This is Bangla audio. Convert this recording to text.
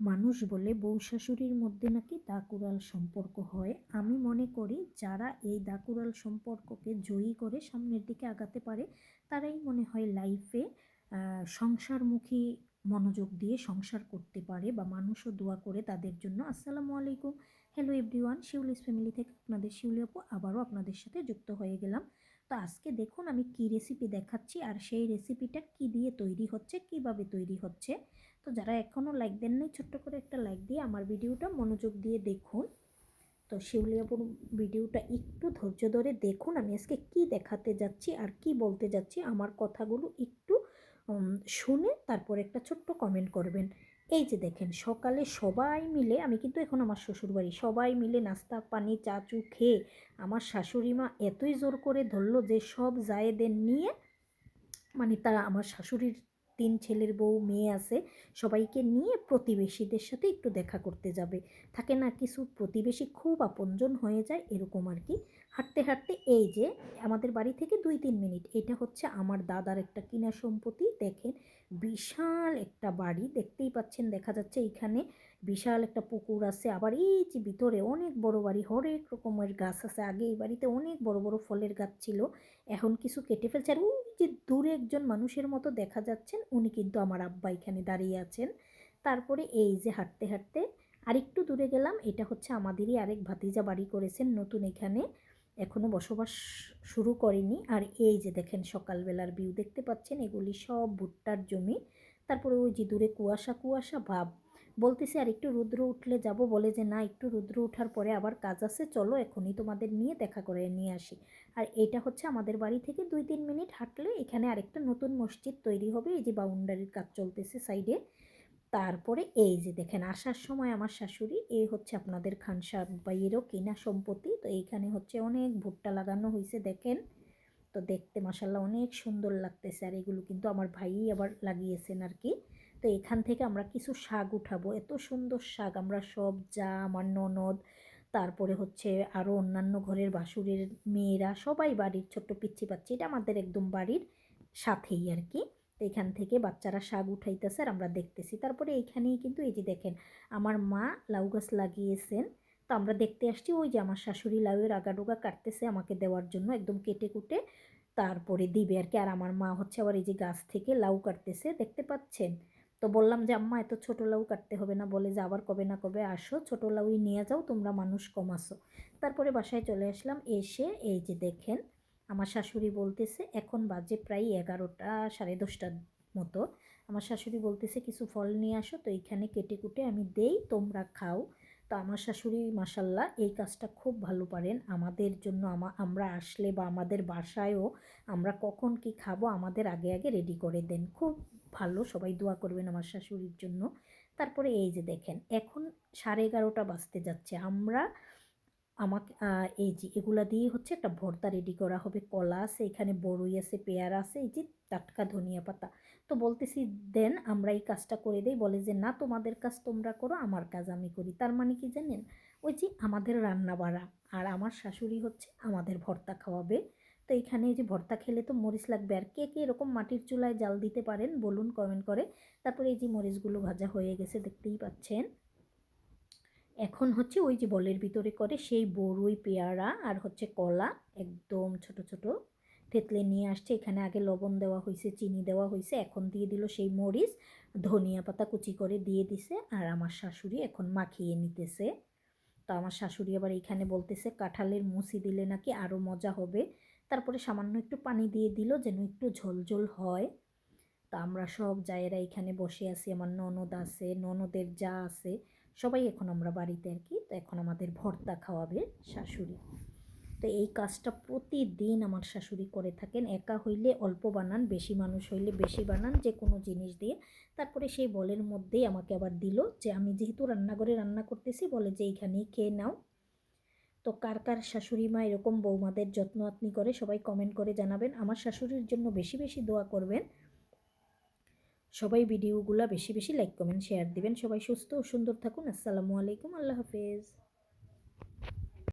মানুষ বলে বউ শাশুড়ির মধ্যে নাকি দাকুরাল সম্পর্ক হয়। আমি মনে করি যারা এই দাকুরাল সম্পর্ককে জয়ী করে সামনের দিকে আগাতে পারে, তারাই মনে হয় লাইফে সংসারমুখী মনোযোগ দিয়ে সংসার করতে পারে বা মানুষও দোয়া করে তাদের জন্য। আসসালামু আলাইকুম। হ্যালো এভরিওয়ান শিউলিস ফ্যামিলি থেকে আপনাদের শিউলি আপু, আবারও আপনাদের সাথে যুক্ত হয়ে গেলাম। তো আজকে দেখুন আমি কি রেসিপি দেখাচ্ছি আর সেই রেসিপিটা কি দিয়ে তৈরি হচ্ছে, কীভাবে তৈরি হচ্ছে। তো যারা এখনও লাইক দেন নাই ছোট্ট করে একটা লাইক দিয়ে আমার ভিডিওটা মনোযোগ দিয়ে দেখুন। তো শিউলিয়াপুর ভিডিওটা একটু ধৈর্য ধরে দেখুন, আমি আজকে কি দেখাতে যাচ্ছি আর কি বলতে যাচ্ছি, আমার কথাগুলো একটু শুনে তারপর একটা ছোট্ট কমেন্ট করবেন। এই যে দেখেন, সকালে সবাই মিলে, আমি কিন্তু এখন আমার শ্বশুরবাড়ি, সবাই মিলে নাস্তা, পানি, চা, চু খেয়ে আমার শাশুড়ি মা এতই জোর করে ধরলো যে সব জায়েদের নিয়ে মানে তারা আমার শাশুড়ির তিন ছেলের বউ, মেয়ে আছে, সবাইকে নিয়ে প্রতিবেশীদের সাথে একটু দেখা করতে যাবে। থাকে না, কিছু প্রতিবেশী খুব আপনজন হয়ে যায়, এরকম আর কি। হাঁটতে হাঁটতে এই যে আমাদের বাড়ি থেকে দুই, তিন মিনিট, এটা হচ্ছে আমার দাদার একটা কিনা সম্পত্তি। দেখেন বিশাল একটা বাড়ি দেখতেই পাচ্ছেন, দেখা যাচ্ছে এইখানে বিশাল একটা পুকুর আছে। আবার এই যে ভিতরে অনেক বড় বাড়ি, হরেক রকমের গাছ আছে। আগে এই বাড়িতে অনেক বড় বড় ফলের গাছ ছিল, এখন কিছু কেটে ফেলছে। আর ওই যে দূরে একজন মানুষের মতো দেখা যাচ্ছেন, উনি কিন্তু আমার আব্বা এখানে দাঁড়িয়ে আছেন। তারপরে এই যে হাঁটতে হাঁটতে আরেকটু দূরে গেলাম, এটা হচ্ছে আমাদেরই আরেক ভাতিজা বাড়ি করেছেন নতুন এখানে। এখনও বসবাস শুরু করেনি। আর এই যে দেখেন সকালবেলার ভিউ দেখতে পাচ্ছেন, এগুলি সব ভুট্টার জমি। তারপরে ওই যে দূরে কুয়াশা কুয়াশা ভাব। বলতেছি, আর একটু রুদ্র উঠলে যাব। বলে যে, না, একটু রুদ্র ওঠার পরে আবার কাজ আছে, চলো এখনই তোমাদের নিয়ে দেখা করে নিয়ে আসি। আর এটা হচ্ছে আমাদের বাড়ি থেকে দুই তিন মিনিট হাঁটলে এখানে আরেকটা নতুন মসজিদ তৈরি হবে। এই যে বাউন্ডারির কাজ চলতেছে সাইডে। তারপরে এই যে দেখেন, আসার সময় আমার শাশুড়ি এই হচ্ছে আপনাদের খানসা বাইয়েরও কেনা সম্পত্তি, তো এইখানে হচ্ছে অনেক ভুট্টা লাগানো হয়েছে দেখেন। তো দেখতে মাসাল্লাহ অনেক সুন্দর লাগতেছে আর এগুলো কিন্তু আমার ভাইই আবার লাগিয়েছেন আর কি তো এখান থেকে আমরা কিছু শাক উঠাবো, এত সুন্দর শাক, আমরা সব যা, আমার ননদ, তারপরে হচ্ছে আরও অন্যান্য ঘরের বাসুরের মেয়েরা, সবাই বাড়ির ছোট্ট পিচ্ছি পাচ্ছি এটা আমাদের একদম বাড়ির সাথেই আর কি তো এখান থেকে বাচ্চারা শাক উঠাইতেছে আর আমরা দেখতেছি। তারপরে এইখানেই কিন্তু এই যে দেখেন, আমার মা লাউ গাছ লাগিয়েছেন। তো আমরা দেখতে আসছি, ওই যে আমার শাশুড়ি লাউয়ের আগাডোগা কাটতেছে আমাকে দেওয়ার জন্য একদম কেটে কুটে তারপরে দিবে আর কি আর আমার মা হচ্ছে আবার এই যে গাছ থেকে লাউ কাটতেছে, দেখতে পাচ্ছেন? তো বললাম যে, আম্মা, এত ছোটো লাউ কাটতে হবে না। বলে যে, আবার কবে না কবে আসো, ছোটো লাউই নিয়ে যাও, তোমরা মানুষ কম আসো তারপরে বাসায় চলে আসলাম, এসে এই যে দেখেন আমার শাশুড়ি বলতেছে, এখন বাজে প্রায় এগারোটা, সাড়ে দশটার মতো। আমার শাশুড়ি বলতেছে, কিছু ফল নিয়ে আসো, তো এইখানে কেটে কুটে আমি দেই, তোমরা খাও। তো আমার শাশুড়ি মাসাল্লাহ এই কাজটা খুব ভালো পারেন। আমাদের জন্য আমরা আসলে বা আমাদের বাসায়ও আমরা কখন কি খাব, আমাদের আগে আগে রেডি করে দেন। খুব ভালো, সবাই দোয়া করবেন আমার শাশুড়ির জন্য। তারপরে এই যে দেখেন, এখন সাড়ে এগারোটা বাজতে যাচ্ছে। আমরা আমাকে এই যে এগুলা দিয়ে হচ্ছে একটা ভর্তা রেডি করা হবে। কলা আছে, এখানে বড়ই আছে, পেয়ারা আছে, এই যে টাটকা ধনিয়া পাতা। তো বলতেছি, দেন আমরা এই কাজটা করে দেই। বলে যে, না, তোমাদের কাজ তোমরা করো, আমার কাজ আমি করি। তার মানে কি জানেন? ওই যে আমাদের রান্না বাড়া আর আমার শাশুড়ি হচ্ছে আমাদের ভর্তা খাওয়াবে। তো এখানে এই যে ভর্তা খেলে তো মরিচ লাগবে। আর কে কে এরকম মাটির চুলায় জাল দিতে পারেন বলুন কমেন্ট করে। তারপরে এই যে মরিচগুলো ভাজা হয়ে গেছে, দেখতেই পাচ্ছেন। এখন হচ্ছে ওই যে বলের ভিতরে করে সেই বড়ই পেয়ারা আর হচ্ছে কলা একদম ছোট ছোট থেতলে নিয়ে আসছে। এখানে আগে লবণ দেওয়া হয়েছে, চিনি দেওয়া হয়েছে। এখন দিয়ে দিল সেই মরিচ, ধনিয়া পাতা কুচি করে দিয়ে দিছে আর আমার শাশুড়ি এখন মাখিয়ে নিতেছে। তো আমার শাশুড়ি আবার এখানে বলতেছে, কাঁঠালের মুসি দিলে নাকি আরও মজা হবে। তারপরে সামান্য একটু পানি দিয়ে দিল যেন একটু ঝোলঝোল হয়। তা আমরা সব জায়েরা এখানে বসে আছি। আমার ননদ আছে, ননদের যা আছে। সবাই এখন আমরা বাড়িতে আর কি, তো এখন আমাদের ভর্তা খাওয়াবে শাশুড়ি। তো এই কাজটা প্রতিদিন আমার শাশুড়ি করে থাকেন। একা হইলে অল্প বানান, বেশি মানুষ হইলে বেশি বানান যে কোনো জিনিস দিয়ে। তারপরে সেই বলের মধ্যেই আমাকে আবার দিল যে, আমি যেহেতু রান্নাঘরে রান্না করতেছি, বলে যে এইখানেই খেয়ে নাও। তো কার কার শাশুড়ি মা এরকম বৌমাদের যত্ন আত্নি করে সবাই কমেন্ট করে জানাবেন। আমার শাশুড়ির জন্য বেশি বেশি দোয়া করবেন। সবাই ভিডিওগুলো বেশি বেশি লাইক কমেন্ট শেয়ার দিবেন। সবাই সুস্থ ও সুন্দর থাকুন। আসসালামু আলাইকুম। আল্লাহ হাফেজ।